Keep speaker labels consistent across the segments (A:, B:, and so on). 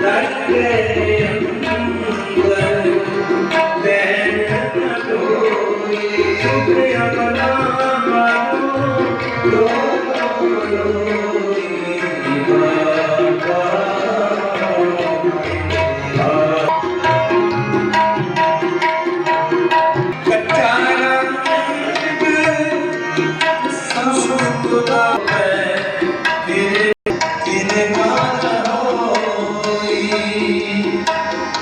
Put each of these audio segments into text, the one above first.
A: Thank
B: you.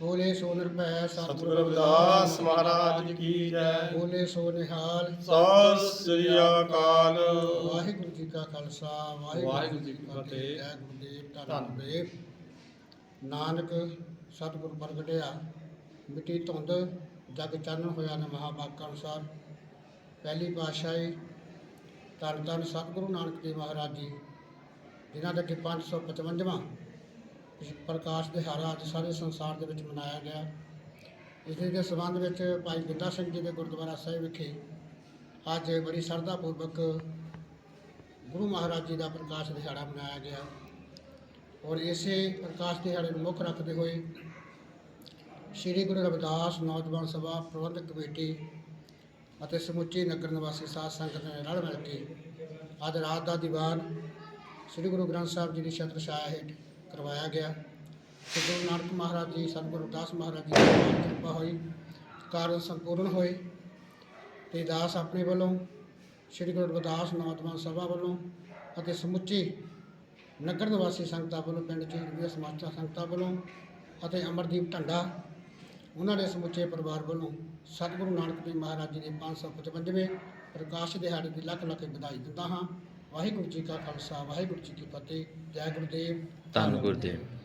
C: ਬੋਲੇ ਸੋ ਨਿਰਭੈ
D: ਸਤਿਗੁਰੂ ਰਵਿਦਾਸ ਮਹਾਰਾਜ ਕੀ ਜੈ।
C: ਬੋਲੇ ਸੋ ਨਿਹਾਲ
D: ਸਤਿ ਸ੍ਰੀ ਅਕਾਲ।
C: ਵਾਹਿਗੁਰੂ ਜੀ ਕਾ ਖਾਲਸਾ
D: ਵਾਹਿਗੁਰੂ ਜੀ ਕੀ ਫਤਿਹ।
C: ਜੈ। ਗੁਰਦੇਵ ਧੰਨ ਗੁਰਦੇਵ ਨਾਨਕ ਸਤਿਗੁਰ ਪ੍ਰਗਟਿਆ। ਮਿੱਟੀ ਧੁੰਦ ਜਗ ਚਾਨਣ ਹੋਇਆ ਨੇ ਮਹਾਵਾਕ ਅਨੁਸਾਰ। ਪਹਿਲੀ ਪਾਤਸ਼ਾਹੀ ਧੰਨ ਧੰਨ ਸਤਿਗੁਰੂ ਨਾਨਕ ਦੇਵ ਮਹਾਰਾਜ ਜੀ ਜਿਨ੍ਹਾਂ ਦਾ ਕਿ 555ਵਾਂ ਪ੍ਰਕਾਸ਼ ਦਿਹਾੜਾ ਅੱਜ ਸਾਰੇ ਸੰਸਾਰ ਦੇ ਵਿੱਚ ਮਨਾਇਆ ਗਿਆ। ਇਸ ਦੇ ਸੰਬੰਧ ਵਿੱਚ ਭਾਈ ਗੁੱਦਾ ਸਿੰਘ ਜੀ ਦੇ ਗੁਰਦੁਆਰਾ ਸਾਹਿਬ ਵਿਖੇ ਅੱਜ ਬੜੀ ਸ਼ਰਧਾ ਪੂਰਵਕ ਗੁਰੂ ਮਹਾਰਾਜ ਜੀ ਦਾ ਪ੍ਰਕਾਸ਼ ਦਿਹਾੜਾ ਮਨਾਇਆ ਗਿਆ। ਔਰ ਇਸੇ ਪ੍ਰਕਾਸ਼ ਦਿਹਾੜੇ ਨੂੰ ਮੁੱਖ ਰੱਖਦੇ ਹੋਏ ਸ੍ਰੀ ਗੁਰੂ ਰਵਿਦਾਸ ਨੌਜਵਾਨ ਸਭਾ ਪ੍ਰਬੰਧਕ ਕਮੇਟੀ ਅਤੇ ਸਮੁੱਚੀ ਨਗਰ ਨਿਵਾਸੀ ਸਾਧ ਸੰਗਤ ਨੇ ਰਲ ਮਿਲ ਕੇ ਅੱਜ ਰਾਤ ਦਾ ਦੀਵਾਨ ਸ੍ਰੀ ਗੁਰੂ ਗ੍ਰੰਥ ਸਾਹਿਬ ਜੀ ਦੀ ਛਤਰ ਛਾਇਆ ਹੇਠ ਕਰਵਾਇਆ ਗਿਆ। ਤੇ ਗੁਰੂ ਨਾਨਕ ਮਹਾਰਾਜ ਜੀ ਸਤਿਗੁਰੂ ਦਾਸ ਮਹਾਰਾਜ ਜੀ ਦੀ ਅਪਾਰ ਕਿਰਪਾ ਹੋਈ ਕਾਰਜ ਸੰਪੂਰਨ ਹੋਏ ਤੇ ਦਾਸ ਆਪਣੇ ਵੱਲੋਂ, ਸ੍ਰੀ ਗੁਰੂ ਰਵਿਦਾਸ ਨੌਜਵਾਨ ਸਭਾ ਵੱਲੋਂ ਅਤੇ ਸਮੁੱਚੀ ਨਗਰ ਨਿਵਾਸੀ ਸੰਗਤਾਂ ਵੱਲੋਂ, ਪਿੰਡ ਚ ਦੀਆਂ ਸੰਗਤਾਂ ਵੱਲੋਂ ਅਤੇ ਅਮਰਦੀਪ ਢੰਡਾ, ਉਹਨਾਂ ਦੇ ਸਮੁੱਚੇ ਪਰਿਵਾਰ ਵੱਲੋਂ ਸਤਿਗੁਰੂ ਨਾਨਕ ਦੇਵ ਮਹਾਰਾਜ ਜੀ ਦੇ 555ਵੇਂ ਪ੍ਰਕਾਸ਼ ਦਿਹਾੜੇ ਦੀ ਲੱਖ ਲੱਖ ਵਧਾਈ ਦਿੰਦਾ ਹਾਂ। ਵਾਹਿਗੁਰੂ ਜੀ ਕਾ ਖਾਲਸਾ ਵਾਹਿਗੁਰੂ ਜੀ ਕੀ ਫਤਿਹ ਜੈ ਗੁਰਦੇਵ।
B: ਧੰਨ ਗੁਰਦੇਵ।